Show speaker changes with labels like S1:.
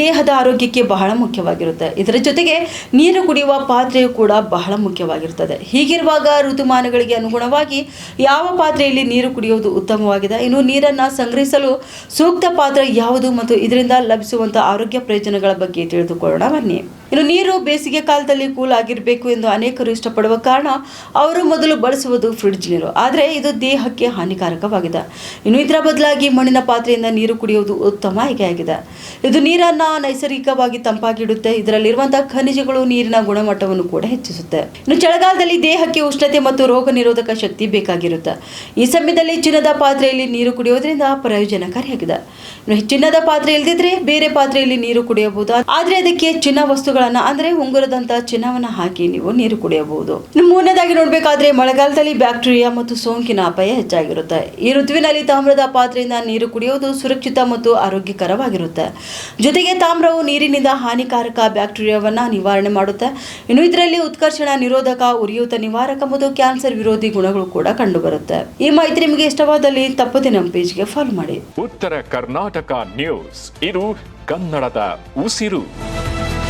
S1: ದೇಹದ ಆರೋಗ್ಯಕ್ಕೆ ಬಹಳ ಮುಖ್ಯವಾಗಿರುತ್ತೆ. ಇದರ ಜೊತೆಗೆ ನೀರು ಕುಡಿಯುವ ಪಾತ್ರೆಯು ಕೂಡ ಬಹಳ ಮುಖ್ಯವಾಗಿರುತ್ತದೆ ಹೀಗಿರುವಾಗ ಋತುಮಾನಗಳಿಗೆ ಅನುಗುಣವಾಗಿ ಯಾವ ಪಾತ್ರೆಯಲ್ಲಿ ನೀರು ಕುಡಿಯುವುದು ಉತ್ತಮವಾಗಿದೆ? ಇನ್ನು ನೀರನ್ನು ಸಂಗ್ರಹಿಸಲು ಸೂಕ್ತ ಪಾತ್ರೆ ಯಾವುದು ಮತ್ತು ಇದರಿಂದ ಲಭಿಸುವಂಥ ಆರೋಗ್ಯ ಪ್ರಯೋಜನಗಳ ಬಗ್ಗೆ ತಿಳಿದುಕೊಳ್ಳೋಣ. ಬನ್ನಿ. ಇನ್ನು ನೀರು ಬೇಸಿಗೆ ಕಾಲದಲ್ಲಿ ಕೂಲ್ ಆಗಿರಬೇಕು ಎಂದು ಅನೇಕರು ಇಷ್ಟಪಡುವ ಕಾರಣ ಅವರು ಮೊದಲು ಬಳಸುವುದು ಫ್ರಿಡ್ಜ್ ನೀರು. ಆದರೆ ಇದು ದೇಹಕ್ಕೆ ಹಾನಿಕಾರಕವಾಗಿದೆ. ಇನ್ನು ಇದರ ಬದಲಾಗಿ ಮಣ್ಣಿನ ಪಾತ್ರೆಯಿಂದ ನೀರು ಕುಡಿಯುವುದು ಉತ್ತಮ ಆಯ್ಕೆಯಾಗಿದೆ ಇದು ನೀರನ್ನು ನೈಸರ್ಗಿಕವಾಗಿ ತಂಪಾಗಿಡುತ್ತೆ. ಇದರಲ್ಲಿರುವಂತಹ ಖನಿಜಗಳು, ನೀರಿನ ಗುಣಮಟ್ಟವನ್ನು ಕೂಡ ಹೆಚ್ಚಿಸುತ್ತೆ. ಇನ್ನು ಚಳಿಗಾಲದಲ್ಲಿ ದೇಹಕ್ಕೆ ಉಷ್ಣತೆ ಮತ್ತು ರೋಗ ನಿರೋಧಕ ಶಕ್ತಿ ಬೇಕಾಗಿರುತ್ತೆ. ಈ ಸಮಯದಲ್ಲಿ ಚಿನ್ನದ ಪಾತ್ರೆಯಲ್ಲಿ ನೀರು ಕುಡಿಯೋದ್ರಿಂದ ಪ್ರಯೋಜನಕಾರಿಯಾಗಿದೆ. ಇನ್ನು ಚಿನ್ನದ ಪಾತ್ರೆ ಇಲ್ದಿದ್ರೆ ಬೇರೆ ಪಾತ್ರೆಯಲ್ಲಿ ನೀರು ಕುಡಿಯಬಹುದು. ಆದ್ರೆ ಅದಕ್ಕೆ ಚಿನ್ನ ವಸ್ತುಗಳನ್ನ, ಅಂದ್ರೆ ಉಂಗುರದಂತ ಚಿನ್ನವನ್ನ ಹಾಕಿ ನೀವು ನೀರು ಕುಡಿಯಬಹುದು. ಮೂರನೇದಾಗಿ ನೋಡ್ಬೇಕಾದ್ರೆ ಮಳೆಗಾಲದಲ್ಲಿ ಬ್ಯಾಕ್ಟೀರಿಯಾ ಮತ್ತು ಸೋಂಕಿನ ಅಪಾಯ ಹೆಚ್ಚಾಗಿರುತ್ತೆ. ಈ ಋತುವಿನಲ್ಲಿ ತಾಮ್ರದ ಪಾತ್ರೆಯಿಂದ ನೀರು ಕುಡಿಯುವುದು ಸುರಕ್ಷಿತ ಮತ್ತು ಆರೋಗ್ಯಕರವಾಗಿರುತ್ತೆ. ಜೊತೆಗೆ ತಾಮ್ರವು ನೀರಿನಿಂದ ಹಾನಿಕಾರಕ ಬ್ಯಾಕ್ಟೀರಿಯಾವನ್ನು ನಿವಾರಣೆ ಮಾಡುತ್ತೆ. ಇನ್ನು ಇದರಲ್ಲಿ ಉತ್ಕರ್ಷಣ, ನಿರೋಧಕ, ಉರಿಯೂತ ನಿವಾರಕ ಮತ್ತು ಕ್ಯಾನ್ಸರ್ ವಿರೋಧಿ ಗುಣಗಳು ಕೂಡ ಕಂಡುಬರುತ್ತೆ. ಈ ಮಾಹಿತಿ ನಿಮಗೆ ಇಷ್ಟವಾದಲ್ಲಿ ತಪ್ಪದೆ ನಮ್ಮ ಪೇಜ್ಗೆ ಫಾಲೋ ಮಾಡಿ.
S2: ಉತ್ತರ ಕರ್ನಾಟಕ ನ್ಯೂಸ್. ಇದು ಕನ್ನಡದ ಉಸಿರು.